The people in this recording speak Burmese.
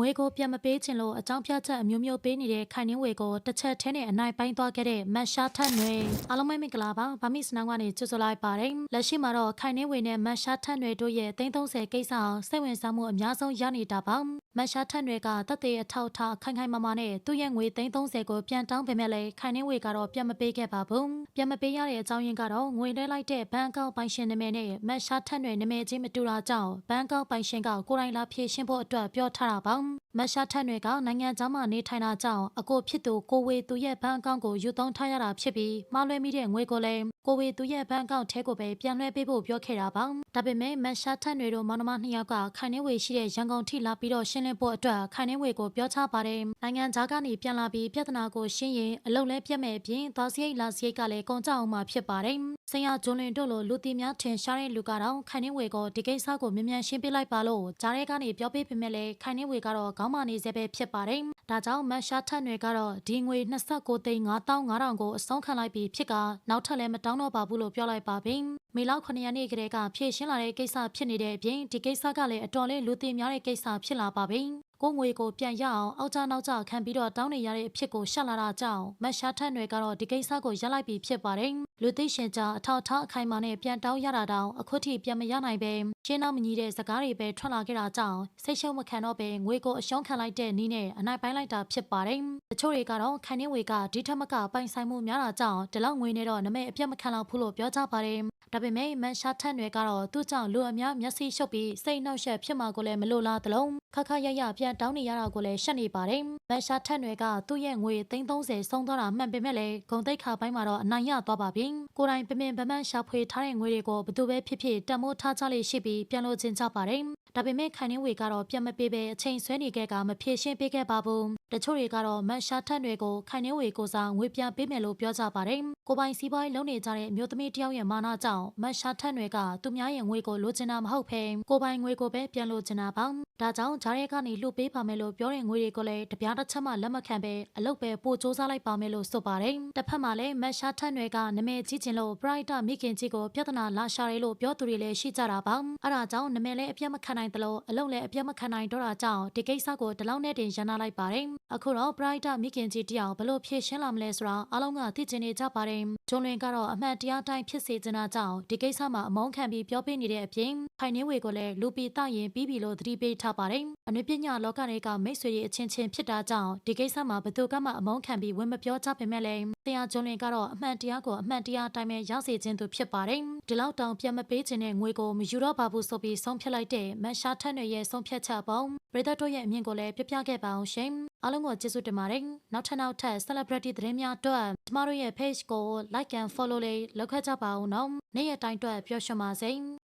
ငွေကိုပြန်မပေးချင်လို့အကြောင်းပြချက်အမျိုးမျိုးပေးနေတဲ့ခိုင်နှင်းဝေကိုတစ်ချက်ထဲနဲ့အနိုင်ပိုင်းသွားခဲ့တဲ့မတ်ရှာထက်တွေအားလုံးပဲမင်္ဂလာပါဗာမီစနောင်းကနေကြိုဆိုလိုက်ပါတယ်လက်ရှိမှာတော့ခိုင်နှင်းဝေနဲ့မတ်ရှာထက်တွေတို့ရဲ့330ကိစ္စအောင်စိတ်ဝင်စားမှုအများဆုံးရနေတာပါမတ်ရှာထက်တွေကတက်တဲ့အထောက်အထားခိုင်ခိုင်မာမာနဲ့သူ့ရဲ့ငွေ330ကိုပြန်တောင်းပေမဲ့လည်းခိုင်နှင်းဝေကတော့ပြန်မပေးခဲ့ပါဘူးပြန်မပေးရတဲ့အကြောင်းရင်းကတော့ငွေလဲလိုက်တဲ့ဘဏ်ကောက်ပိုင်ရှင်နာမည်နဲ့မတ်ရှာထက်တွေနာမည်ချင်းမတူတာကြောင့်ဘဏ်ကောက်ပိုင်ရှင်ကကိုယ်တိုင်လာဖြေရှင်းဖို့အတွက်ပြောထားတာပါမတ်ရှာထက်တွေကနိုင်ငံခြားမှာနေထိုင်တာကြောင့်အကိုဖြစ်သူကိုဝေသူရဲ့ဘဏ်အကောင့်ကိုယူသုံးထားရတာဖြစ်ပြီးမှားလွဲမိတဲ့ငွေကိုလည်းကိုဝေသူရဲ့ဘဏ်အကောင့်ထဲကိုပဲပြန်လွှဲပေးဖို့ပြောခဲ့တာပါဒါပေမဲ့မတ်ရှာထက်တွေတို့မောင်နှမနှစ်ယောက်ကခိုင်နှင်းဝေရှိတဲ့ရန်ကုန်ထိလာပြီးတော့ရှင်းလင်းဖို့အတွက်ခိုင်နှင်းဝေကိုပြောချပါတယ်နိုင်ငံခြားကနေပြန်လာပြီးပြဿနာကိုရှင်းရင်အလုပ်လဲပြတ်မဲ့အပြင်သွားစရိတ်လာစရိတ်ကလည်းကုန်ကြအောင်မှာဖြစ်ပါတယ် ဆင်ရဂျွန်လင်တို့လိုလူတီများထင်ရှားတဲ့လူကတော့ခိုင်နှင်းဝေကိုဒီကိစ္စကိုမြ мян ရှင်းပြလိုက်ပါလို့ဂျားရဲကနေပြောပေးပေမဲ့လည်းခိုင်နှင်းဝေကတော့ခေါင်းမာနေစေပဲဖြစ်ပါတယ်။ဒါကြောင့်မတ်ရှာထက်တွေကတော့ဒီငွေ29သိန်း9500ကိုအဆုံးခံလိုက်ပြီးဖြစ်ကနောက်ထပ်လည်းမတောင်းတော့ပါဘူးလို့ပြောလိုက်ပါပြီ။မေလ9ရက်နေ့ကတည်းကဖြည့်ရှင်းလာတဲ့ကိစ္စဖြစ်နေတဲ့အပြင်ဒီကိစ္စကလည်းအတော်လေးလူသိများတဲ့ကိစ္စဖြစ်လာပါပြီ။ ကိုငွေကိုပြန်ရအောင်အောက်ကြနောက်ကြခံပြီးတော့တောင်းနေရတဲ့အဖြစ်ကိုရှက်လာတာကြောင့်မတ်ရှာထက်တွေကတော့ဒီကိစ္စကိုရပ်လိုက်ပြီးဖြစ်ပါတယ်။လူသိရှင်ကြားအထောက်အထားအခိုင်အမာနဲ့ပြန်တောင်းရတာတောင်အခုထိပြန်မရနိုင်ပဲရှင်းနောက်မညီတဲ့စကားတွေပဲထွက်လာခဲ့တာကြောင့်စိတ်ရှုံးမခံတော့ပဲငွေကိုအရှုံးခံလိုက်တဲ့နည်းနဲ့အနိုင်ပိုင်းလိုက်တာဖြစ်ပါတယ်။တချို့တွေကတော့ခိုင်နေဝေကဒီထက်မကပိုင်ဆိုင်မှုများတာကြောင့်ဒီလောက်ငွေနဲ့တော့နမဲအပြတ်မခံတော့ဘူးလို့ပြောကြပါတယ်။ဒါပေမဲ့မန်ရှာထက်တွေကတော့သူ့ကြောင့်လူအများမျက်စိရှုပ်ပြီးစိတ်နှောက်ယှက်ဖြစ်မှာကိုလည်းမလိုလားသလုံးခက်ခက်ရရပြန်တောင်းနေရတာကိုလည်းရှက်နေပါတယ်။မန်ရှာထက်တွေကသူ့ရဲ့ငွေ330ဆုံးသွားတာမှန်ပေမဲ့လည်းဂုံတိတ်ခါပိုင်းမှာတော့အနိုင်ရသွားပါပြီ။ကိုယ်တိုင်ပင်ပင်ပန်းပန်းရှာဖွေထားတဲ့ငွေတွေကိုဘယ်သူပဲဖြစ်ဖြစ်တန်မိုးထားကြလိမ့်ရှိပြီးပြန်လို့ချင်းကြပါတယ်။ဒါပေမဲ့ခိုင်နှင်းဝေကတော့ပြန်မပေးပဲအချိန်ဆွဲနေခဲ့ကမဖြေရှင်းပေးခဲ့ပါဘူး။တချို့တွေကတော့မတ်ရှာထက်တွေကိုခိုင်နှင်းဝေကိုစားငွေပြန်ပေးမယ်လို့ပြောကြပါတယ်။ ကိုပိုင်စီးပွားရေးလုပ်နေကြတဲ့အမျိုးသမီးတယောက်ရဲ့မာနကြောင့်မတ်ရှာထက်တွေကသူများရဲ့ငွေကိုလိုချင်တာမဟုတ်ဘဲကိုပိုင်ငွေကိုပဲပြန်လိုချင်တာပါ။ဒါကြောင့်ဂျားရဲကနေလှုပ်ပေးပါမယ်လို့ပြောတဲ့ငွေတွေကိုလည်းတပြားတစ်ချက်မှလက်မခံပဲအလုပ်ပဲပို့စူးစမ်းလိုက်ပါမယ်လို့ဆိုပါတယ်။တစ်ဖက်မှာလည်းမတ်ရှာထက်တွေကနမဲကြီးချင်လို့ Bright မိခင်ကြီးကိုပြဿနာလာရှာရဲလို့ပြောသူတွေလည်းရှိကြတာပါ။အဲဒါကြောင့်နမဲလည်းအပြတ်မခံနိုင်သလိုအလုပ်လည်းအပြတ်မခံနိုင်တော့တာကြောင့်ဒီကိစ္စကိုဒီလောက်နဲ့တင်ရန်နာလိုက်ပါတယ်။အခုတော့ Bright မိခင်ကြီးတယောက်ဘလို့ဖြည့်ရှင်းလာမလဲဆိုတာအားလုံးကသိချင်နေကြပါတယ်။ဂျွန်လွင်ကတော့အမှန်တရားတိုင်းဖြစ်စေချင်တာကြောင့်ဒီကိစ္စမှာအမုန်းခံပြီးပြောပြနေတဲ့အပြင်ခိုင်နှင်းဝေကိုလည်းလူပီတရင်ပြီးပြီလို့သတိပေးထားပါတယ်။အနုပညာလောကတွေကမိတ်ဆွေတွေအချင်းချင်းဖြစ်တာကြောင့်ဒီကိစ္စမှာဘယ်သူကမှအမုန်းခံပြီးဝင်မပြောကြပေမဲ့လည်း တရားဂျွန်လွင်ကတော့အမှန်တရားကိုအမှန်တရားအတိုင်းပဲရစေခြင်းသူဖြစ်ပါတယ်။ဒီလောက်တောင်ပြန်မပေးခြင်းနဲ့ငွေကိုမယူတော့ပါဘူးဆိုပြီးဆုံးဖြတ်လိုက်တဲ့မန်ရှာထက်တွေရဲ့ဆုံးဖြတ်ချက်ပုံပရိသတ်တို့ရဲ့အမြင်ကိုလည်းပြပြခဲ့ပါအောင်ရှင်။အားလုံးကိုကျေးဇူးတင်ပါတယ်။နောက်ထပ်နောက်ထပ် celebrity သတင်းများအတွက်ကျမတို့ရဲ့ page ကို like and follow လေးလုပ်ခဲ့ကြပါဦးနော်။နေ့ရက်တိုင်းအတွက်ပျော်ရွှင်ပါစေ။